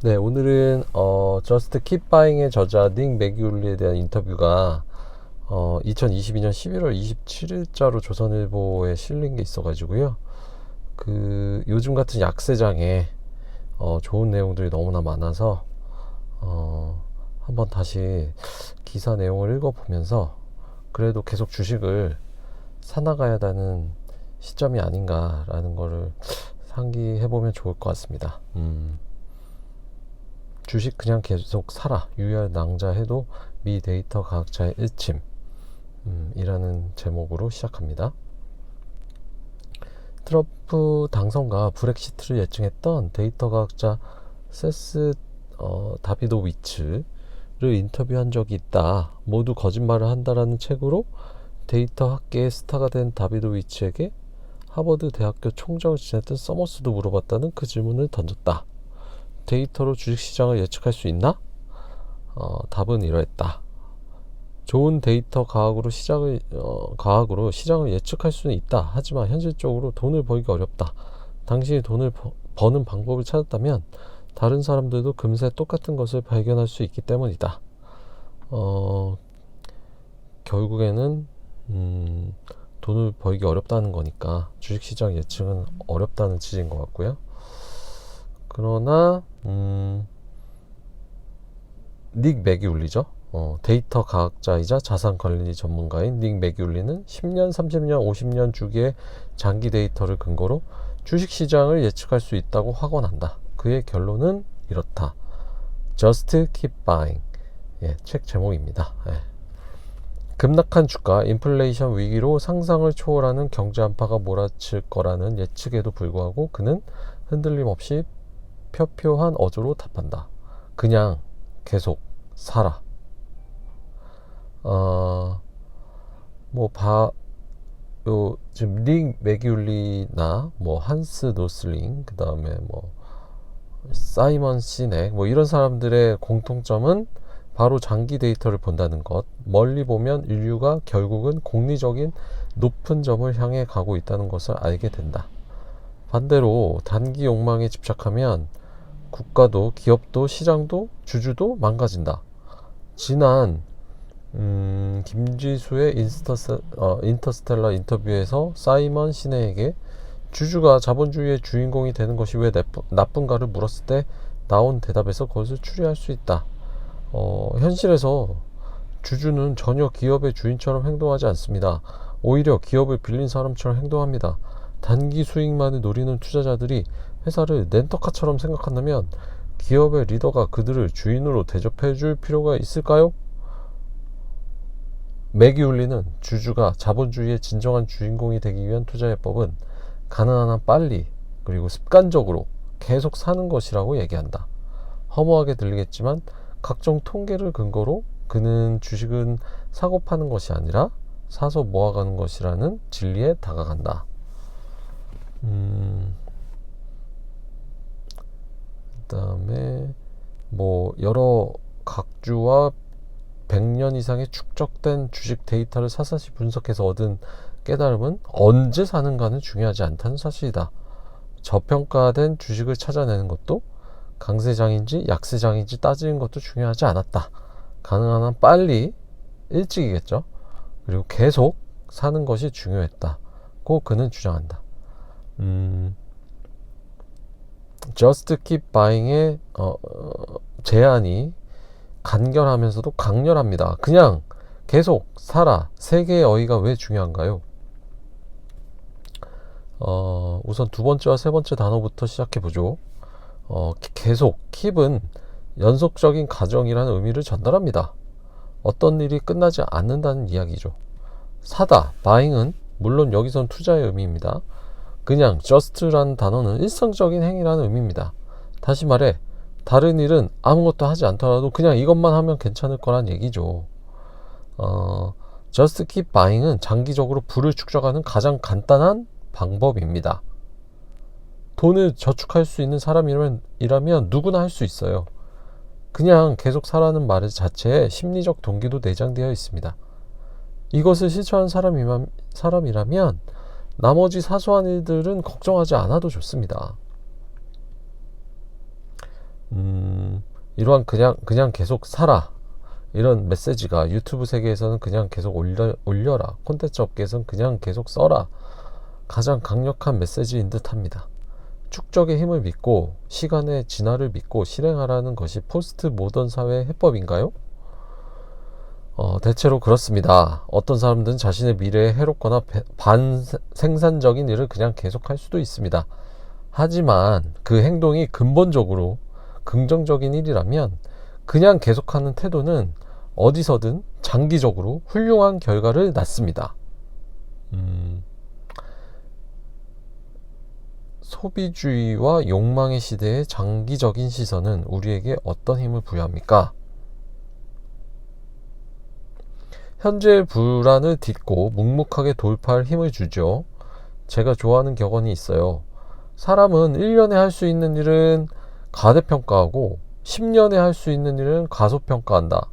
네, 오늘은 어, 저스트 킵바잉의 저자 닉 맥기울리에 대한 인터뷰가 어, 2022년 11월 27일자로 조선일보에 실린 게 있어가지고요. 그 요즘 같은 약세장에 어, 좋은 내용들이 너무나 많아서 어, 한번 다시 기사 내용을 읽어보면서 그래도 계속 주식을 사나가야 하는 시점이 아닌가라는 거를 상기해보면 좋을 것 같습니다. 음. 주식 그냥 계속 사라 유혈 낭자해도 미 데이터 과학자의 일침 음, 이라는 제목으로 시작합니다. 트럼프 당선과 브렉시트를 예측했던 데이터 과학자 세스 어, 다비도위츠를 인터뷰한 적이 있다. 모두 거짓말을 한다라는 책으로 데이터 학계의 스타가 된 다비도위츠에게 하버드 대학교 총장을 지냈던 서머스도 물어봤다는 그 질문을 던졌다. 데이터로 주식시장을 예측할 수 있나? 어, 답은 이러했다. 좋은 데이터 과학으로 시장을 어, 과학으로 시장을 예측할 수는 있다. 하지만 현실적으로 돈을 벌기 어렵다. 당신이 돈을 버, 버는 방법을 찾았다면 다른 사람들도 금세 똑같은 것을 발견할 수 있기 때문이다. 어, 결국에는 음, 돈을 벌기 어렵다는 거니까 주식시장 예측은 어렵다는 취지인 것 같고요. 그러나 음, 닉 맥이울리죠. 어, 데이터 과학자이자 자산 관리 전문가인 닉 맥이울리는 10년, 30년, 50년 주기의 장기 데이터를 근거로 주식 시장을 예측할 수 있다고 확언한다. 그의 결론은 이렇다. Just keep buying. 예, 책 제목입니다. 예. 급락한 주가, 인플레이션 위기로 상상을 초월하는 경제 한파가 몰아칠 거라는 예측에도 불구하고 그는 흔들림 없이 표표한 어조로 답한다. 그냥 계속 살아. 어, 뭐, 바, 요, 지금 릭 맥귤리나 뭐, 한스 노슬링, 그 다음에 뭐, 사이먼 시넥, 뭐, 이런 사람들의 공통점은 바로 장기 데이터를 본다는 것. 멀리 보면 인류가 결국은 공리적인 높은 점을 향해 가고 있다는 것을 알게 된다. 반대로 단기 욕망에 집착하면 국가도 기업도 시장도 주주도 망가진다. 지난 음, 김지수의 인스터스, 어, 인터스텔라 인터뷰에서 사이먼 시네에게 주주가 자본주의의 주인공이 되는 것이 왜 나쁜, 나쁜가를 물었을 때 나온 대답에서 그것을 추리할 수 있다. 어, 현실에서 주주는 전혀 기업의 주인처럼 행동하지 않습니다. 오히려 기업을 빌린 사람처럼 행동합니다. 단기 수익만을 노리는 투자자들이 회사를 렌터카처럼 생각한다면 기업의 리더가 그들을 주인으로 대접해 줄 필요가 있을까요? 맥이울리는 주주가 자본주의의 진정한 주인공이 되기 위한 투자해법은 가능한 한 빨리 그리고 습관적으로 계속 사는 것이라고 얘기한다. 허무하게 들리겠지만 각종 통계를 근거로 그는 주식은 사고 파는 것이 아니라 사서 모아가는 것이라는 진리에 다가간다. 음, 그다음에 뭐 여러 각주와 100년 이상의 축적된 주식 데이터를 사사시 분석해서 얻은 깨달음은 언제 사는가는 중요하지 않다는 사실이다. 저평가된 주식을 찾아내는 것도 강세장인지 약세장인지 따지는 것도 중요하지 않았다. 가능한 한 빨리 일찍이겠죠. 그리고 계속 사는 것이 중요했다고 그는 주장한다. 음, Just Keep Buying의 어, 어, 제안이 간결하면서도 강렬합니다. 그냥 계속 살아. 세 개의 어휘가 왜 중요한가요? 어, 우선 두 번째와 세 번째 단어부터 시작해 보죠. 어, 계속 킵은 연속적인 과정이라는 의미를 전달합니다. 어떤 일이 끝나지 않는다는 이야기죠. 사다, buying은 물론 여기선 투자의 의미입니다. 그냥 just라는 단어는 일상적인 행위라는 의미입니다. 다시 말해 다른 일은 아무것도 하지 않더라도 그냥 이것만 하면 괜찮을 거란 얘기죠. 어, just keep buying은 장기적으로 부를 축적하는 가장 간단한 방법입니다. 돈을 저축할 수 있는 사람이라면 이라면 누구나 할 수 있어요. 그냥 계속 사라는 말 자체에 심리적 동기도 내장되어 있습니다. 이것을 실천한 사람이라면 나머지 사소한 일들은 걱정하지 않아도 좋습니다. 음, 이러한 그냥 그냥 계속 살아 이런 메시지가 유튜브 세계에서는 그냥 계속 올려, 올려라 콘텐츠 업계에서는 그냥 계속 써라 가장 강력한 메시지인 듯 합니다. 축적의 힘을 믿고 시간의 진화를 믿고 실행하라는 것이 포스트 모던 사회의 해법인가요? 어, 대체로 그렇습니다. 어떤 사람들은 자신의 미래에 해롭거나 배- 반생산적인 일을 그냥 계속할 수도 있습니다. 하지만 그 행동이 근본적으로 긍정적인 일이라면 그냥 계속하는 태도는 어디서든 장기적으로 훌륭한 결과를 낳습니다. 음, 소비주의와 욕망의 시대의 장기적인 시선은 우리에게 어떤 힘을 부여합니까? 현재의 불안을 딛고 묵묵하게 돌파할 힘을 주죠. 제가 좋아하는 격언이 있어요. 사람은 1년에 할 수 있는 일은 가대평가하고 10년에 할 수 있는 일은 가소평가한다.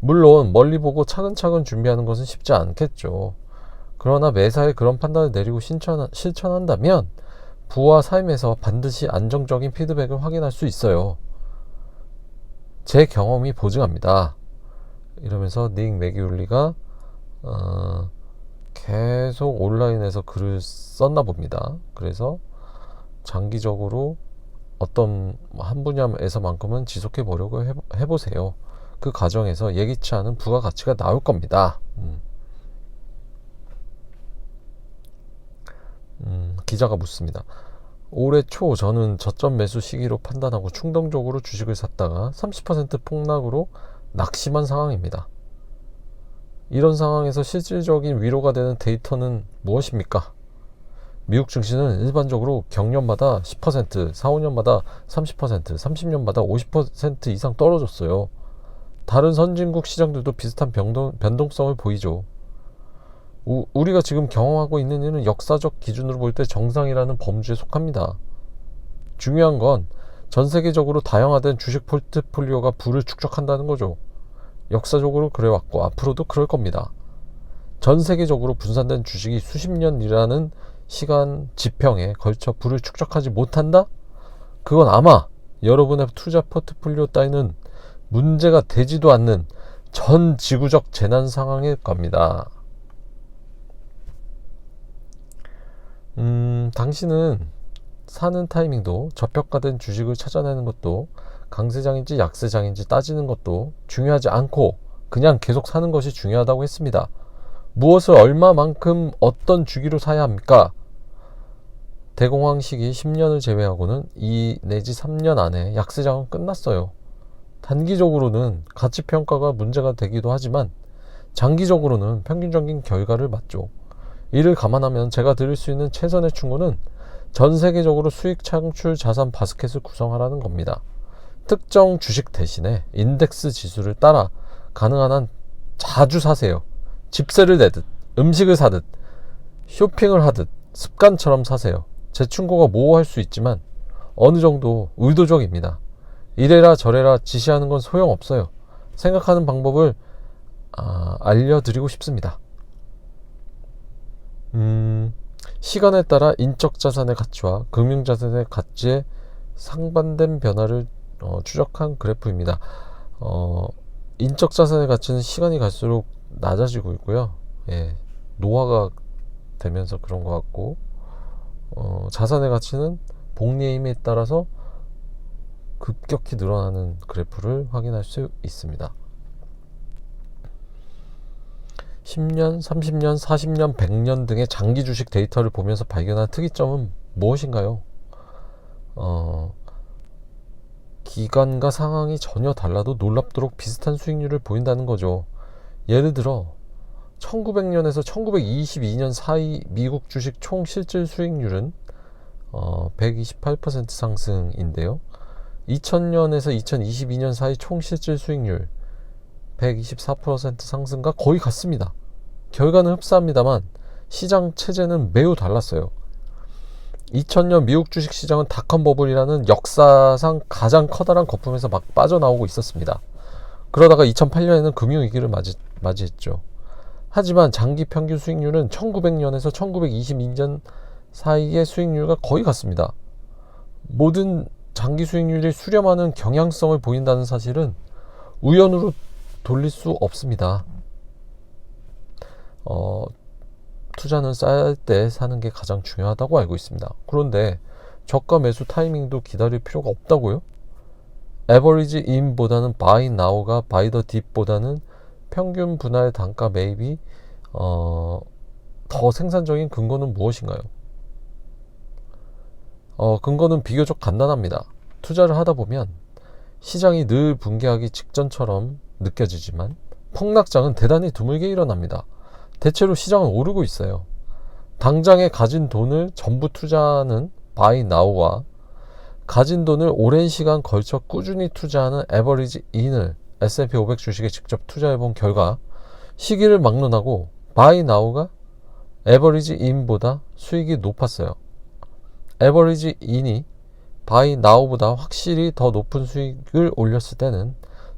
물론 멀리 보고 차근차근 준비하는 것은 쉽지 않겠죠. 그러나 매사에 그런 판단을 내리고 실천, 실천한다면 부와 삶에서 반드시 안정적인 피드백을 확인할 수 있어요. 제 경험이 보증합니다. 이러면서 닉 맥기울리가 어, 계속 온라인에서 글을 썼나 봅니다. 그래서 장기적으로 어떤 한 분야에서만큼은 지속해 보려고 해, 보세요 그 과정에서 예기치 않은 부가가치가 나올 겁니다. 음. 음, 기자가 묻습니다. 올해 초 저는 저점 매수 시기로 판단하고 충동적으로 주식을 샀다가 30% 폭락으로 낙심한 상황입니다. 이런 상황에서 실질적인 위로가 되는 데이터는 무엇입니까? 미국 증시는 일반적으로 경년마다 10%, 4, 5년마다 30%, 30년마다 50% 이상 떨어졌어요. 다른 선진국 시장들도 비슷한 변동, 변동성을 보이죠. 우, 우리가 지금 경험하고 있는 일은 역사적 기준으로 볼 때 정상이라는 범주에 속합니다. 중요한 건 전 세계적으로 다양화된 주식 포트폴리오가 부를 축적한다는 거죠. 역사적으로 그래왔고 앞으로도 그럴 겁니다. 전 세계적으로 분산된 주식이 수십 년이라는 시간 지평에 걸쳐 부를 축적하지 못한다? 그건 아마 여러분의 투자 포트폴리오 따위는 문제가 되지도 않는 전 지구적 재난 상황일 겁니다. 음, 당신은 사는 타이밍도 저평가된 주식을 찾아내는 것도 강세장인지 약세장인지 따지는 것도 중요하지 않고 그냥 계속 사는 것이 중요하다고 했습니다. 무엇을 얼마만큼 어떤 주기로 사야 합니까? 대공황 시기 10년을 제외하고는 2 내지 3년 안에 약세장은 끝났어요. 단기적으로는 가치 평가가 문제가 되기도 하지만 장기적으로는 평균적인 결과를 맞죠. 이를 감안하면 제가 드릴 수 있는 최선의 충고는 전 세계적으로 수익 창출 자산 바스켓을 구성하라는 겁니다. 특정 주식 대신에 인덱스 지수를 따라 가능한 한 자주 사세요. 집세를 내듯, 음식을 사듯, 쇼핑을 하듯 습관처럼 사세요. 제 충고가 모호할 수 있지만 어느 정도 의도적입니다. 이래라 저래라 지시하는 건 소용없어요. 생각하는 방법을 아, 알려드리고 싶습니다. 음, 시간에 따라 인적 자산의 가치와 금융 자산의 가치에 상반된 변화를 어, 추적한 그래프입니다. 어, 인적 자산의 가치는 시간이 갈수록 낮아지고 있고요. 예, 노화가 되면서 그런 것 같고, 어, 자산의 가치는 복리의 힘에 따라서 급격히 늘어나는 그래프를 확인할 수 있습니다. 10년, 30년, 40년, 100년 등의 장기 주식 데이터를 보면서 발견한 특이점은 무엇인가요? 어, 기간과 상황이 전혀 달라도 놀랍도록 비슷한 수익률을 보인다는 거죠. 예를 들어 1900년에서 1922년 사이 미국 주식 총 실질 수익률은 어, 128% 상승인데요. 2000년에서 2022년 사이 총 실질 수익률 124% 상승과 거의 같습니다. 결과는 흡사합니다만 시장 체제는 매우 달랐어요. 2000년 미국 주식 시장은 닷컴 버블이라는 역사상 가장 커다란 거품에서 막 빠져나오고 있었습니다. 그러다가 2008년에는 금융위기를 맞이, 맞이했죠. 하지만 장기 평균 수익률은 1900년에서 1922년 사이의 수익률과 거의 같습니다. 모든 장기 수익률이 수렴하는 경향성을 보인다는 사실은 우연으로 돌릴 수 없습니다. 어, 투자는 쌀 때 사는 게 가장 중요하다고 알고 있습니다. 그런데 저가 매수 타이밍도 기다릴 필요가 없다고요? 에버리지 인보다는 바이 나우가 바이 더 딥보다는 평균 분할 단가 매입이 어, 더 생산적인 근거는 무엇인가요? 어, 근거는 비교적 간단합니다. 투자를 하다 보면 시장이 늘 붕괴하기 직전처럼 느껴지지만 폭락장은 대단히 드물게 일어납니다. 대체로 시장은 오르고 있어요. 당장에 가진 돈을 전부 투자하는 바이 나우와 가진 돈을 오랜 시간 걸쳐 꾸준히 투자하는 에버리지 인을 S&P 500 주식에 직접 투자해 본 결과 시기를 막론하고 바이 나우가 에버리지 인보다 수익이 높았어요. 에버리지 인이 바이 나우보다 확실히 더 높은 수익을 올렸을 때는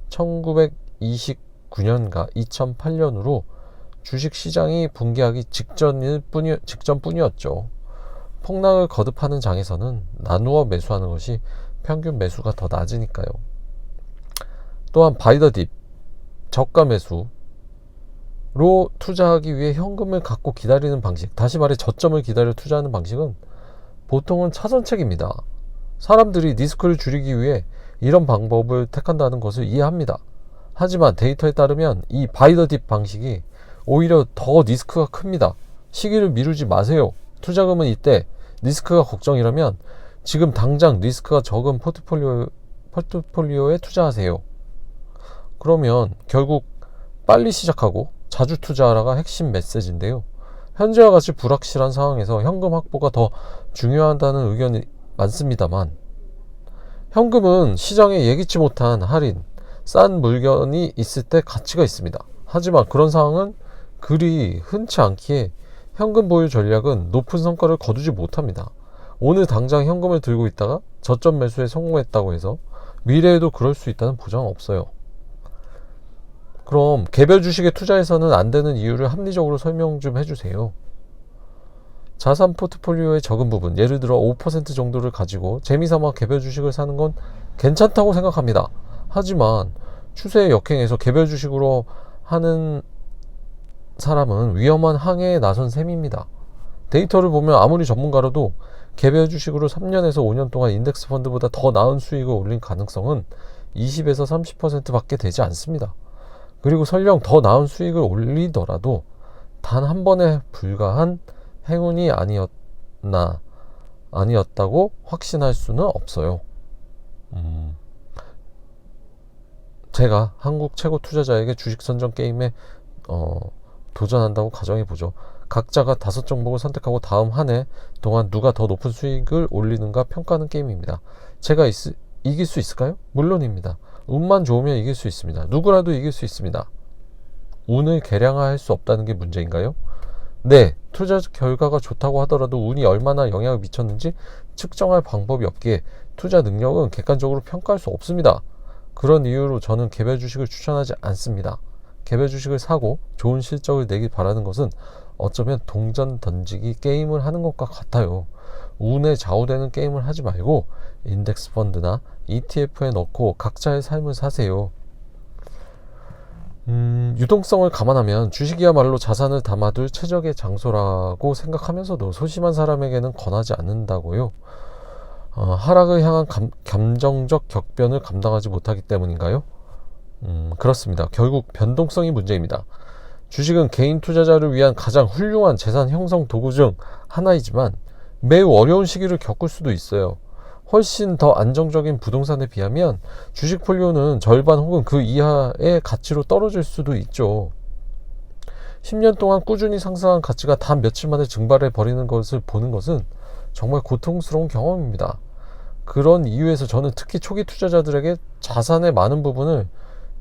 1929년과 2008년으로 주식 시장이 붕괴하기 직전일 뿐이, 직전뿐이었죠. 폭락을 거듭하는 장에서는 나누어 매수하는 것이 평균 매수가 더 낮으니까요. 또한 바이더 딥 저가 매수로 투자하기 위해 현금을 갖고 기다리는 방식, 다시 말해 저점을 기다려 투자하는 방식은 보통은 차선책입니다. 사람들이 리스크를 줄이기 위해 이런 방법을 택한다는 것을 이해합니다. 하지만 데이터에 따르면 이 바이더 딥 방식이 오히려 더 리스크가 큽니다. 시기를 미루지 마세요. 투자금은 이때 리스크가 걱정이라면 지금 당장 리스크가 적은 포트폴리오, 포트폴리오에 투자하세요. 그러면 결국 빨리 시작하고 자주 투자하라가 핵심 메시지인데요. 현재와 같이 불확실한 상황에서 현금 확보가 더 중요하다는 의견이 많습니다만 현금은 시장에 예기치 못한 할인, 싼 물건이 있을 때 가치가 있습니다. 하지만 그런 상황은 그리 흔치 않기에 현금 보유 전략은 높은 성과를 거두지 못합니다. 오늘 당장 현금을 들고 있다가 저점 매수에 성공했다고 해서 미래에도 그럴 수 있다는 보장은 없어요. 그럼 개별 주식에 투자해서는 안 되는 이유를 합리적으로 설명 좀 해주세요. 자산 포트폴리오의 적은 부분, 예를 들어 5% 정도를 가지고 재미삼아 개별 주식을 사는 건 괜찮다고 생각합니다. 하지만 추세에 역행해서 개별 주식으로 하는 사람은 위험한 항해에 나선 셈입니다. 데이터를 보면 아무리 전문가라도 개별 주식으로 3년에서 5년 동안 인덱스 펀드보다 더 나은 수익을 올린 가능성은 20에서 30% 밖에 되지 않습니다. 그리고 설령 더 나은 수익을 올리더라도 단 한 번에 불과한 행운이 아니었나 아니었다고 확신할 수는 없어요. 음, 제가 한국 최고 투자자에게 주식 선정 게임에 어, 도전한다고 가정해 보죠. 각자가 다섯 종목을 선택하고 다음 한 해 동안 누가 더 높은 수익을 올리는가 평가하는 게임입니다. 제가 있, 이길 수 있을까요? 물론입니다. 운만 좋으면 이길 수 있습니다. 누구라도 이길 수 있습니다. 운을 계량화할 수 없다는 게 문제인가요? 네, 투자 결과가 좋다고 하더라도 운이 얼마나 영향을 미쳤는지 측정할 방법이 없기에 투자 능력은 객관적으로 평가할 수 없습니다. 그런 이유로 저는 개별 주식을 추천하지 않습니다. 개별 주식을 사고 좋은 실적을 내길 바라는 것은 어쩌면 동전 던지기 게임을 하는 것과 같아요. 운에 좌우되는 게임을 하지 말고 인덱스 펀드나 ETF에 넣고 각자의 삶을 사세요. 음, 유동성을 감안하면 주식이야말로 자산을 담아둘 최적의 장소라고 생각하면서도 소심한 사람에게는 권하지 않는다고요. 어, 하락을 향한 감, 감정적 격변을 감당하지 못하기 때문인가요? 음, 그렇습니다. 결국 변동성이 문제입니다. 주식은 개인 투자자를 위한 가장 훌륭한 재산 형성 도구 중 하나이지만 매우 어려운 시기를 겪을 수도 있어요. 훨씬 더 안정적인 부동산에 비하면 주식 폴리오는 절반 혹은 그 이하의 가치로 떨어질 수도 있죠. 10년 동안 꾸준히 상승한 가치가 단 며칠 만에 증발해 버리는 것을 보는 것은 정말 고통스러운 경험입니다. 그런 이유에서 저는 특히 초기 투자자들에게 자산의 많은 부분을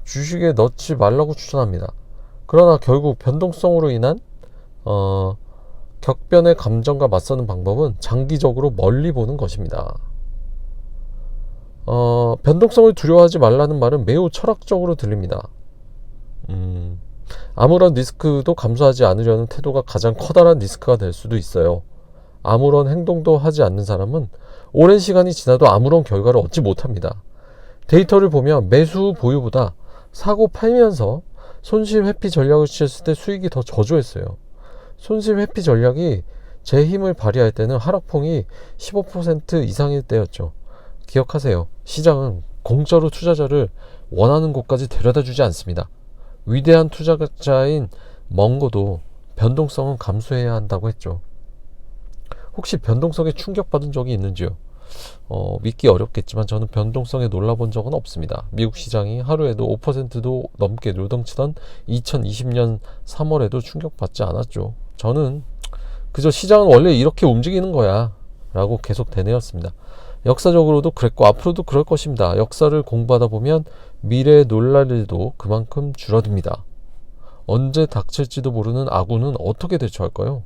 주식에 넣지 말라고 추천합니다. 그러나 결국 변동성으로 인한 어, 격변의 감정과 맞서는 방법은 장기적으로 멀리 보는 것입니다. 어, 변동성을 두려워하지 말라는 말은 매우 철학적으로 들립니다. 음, 아무런 리스크도 감수하지 않으려는 태도가 가장 커다란 리스크가 될 수도 있어요. 아무런 행동도 하지 않는 사람은 오랜 시간이 지나도 아무런 결과를 얻지 못합니다. 데이터를 보면 매수 보유보다 사고 팔면서 손실 회피 전략을 취했을 때 수익이 더 저조했어요. 손실 회피 전략이 제 힘을 발휘할 때는 하락폭이 15% 이상일 때였죠. 기억하세요. 시장은 공짜로 투자자를 원하는 곳까지 데려다 주지 않습니다. 위대한 투자자인 멍고도 변동성은 감수해야 한다고 했죠. 혹시 변동성에 충격받은 적이 있는지요? 어, 믿기 어렵겠지만 저는 변동성에 놀라본 적은 없습니다. 미국 시장이 하루에도 5%도 넘게 요동치던 2020년 3월에도 충격받지 않았죠. 저는 그저 시장은 원래 이렇게 움직이는 거야 라고 계속 되뇌었습니다. 역사적으로도 그랬고 앞으로도 그럴 것입니다. 역사를 공부하다 보면 미래에 놀랄 일도 그만큼 줄어듭니다. 언제 닥칠지도 모르는 아군은 어떻게 대처할까요?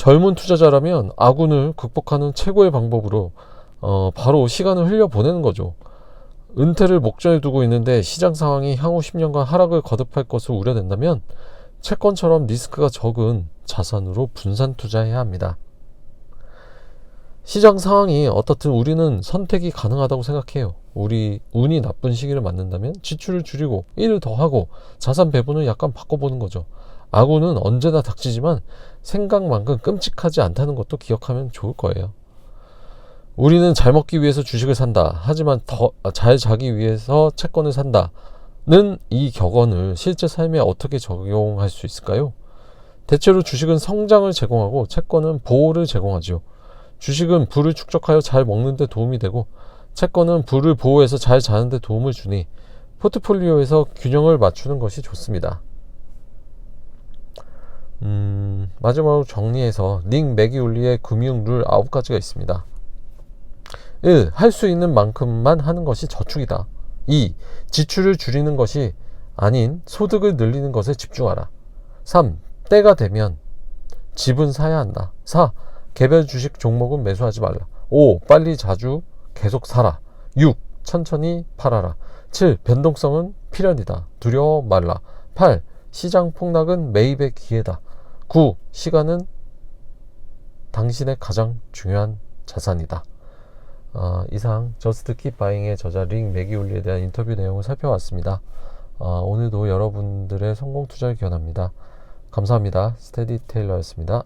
젊은 투자자라면 아군을 극복하는 최고의 방법으로 어, 바로 시간을 흘려 보내는 거죠. 은퇴를 목전에 두고 있는데 시장 상황이 향후 10년간 하락을 거듭할 것을 우려된다면 채권처럼 리스크가 적은 자산으로 분산 투자해야 합니다. 시장 상황이 어떻든 우리는 선택이 가능하다고 생각해요. 우리 운이 나쁜 시기를 맞는다면 지출을 줄이고 일을 더 하고 자산 배분을 약간 바꿔보는 거죠. 아군은 언제나 닥치지만 생각만큼 끔찍하지 않다는 것도 기억하면 좋을 거예요. 우리는 잘 먹기 위해서 주식을 산다. 하지만 더 잘 자기 위해서 채권을 산다 는 이 격언을 실제 삶에 어떻게 적용할 수 있을까요? 대체로 주식은 성장을 제공하고 채권은 보호를 제공하지요. 주식은 부를 축적하여 잘 먹는데 도움이 되고 채권은 부를 보호해서 잘 자는데 도움을 주니 포트폴리오에서 균형을 맞추는 것이 좋습니다. 음, 마지막으로 정리해서 닉 맥이올리의 금융 룰 9가지가 있습니다. 1. 할 수 있는 만큼만 하는 것이 저축이다. 2. 지출을 줄이는 것이 아닌 소득을 늘리는 것에 집중하라. 3. 때가 되면 집은 사야 한다. 4. 개별 주식 종목은 매수하지 말라. 5. 빨리 자주 계속 사라. 6. 천천히 팔아라. 7. 변동성은 필연이다. 두려워 말라. 8. 시장 폭락은 매입의 기회다. 9. 시간은 당신의 가장 중요한 자산이다. 어, 이상 저스트 킵 바잉의 저자 링 맥이올리에 대한 인터뷰 내용을 살펴봤습니다. 어, 오늘도 여러분들의 성공 투자를 기원합니다. 감사합니다. 스테디 테일러였습니다.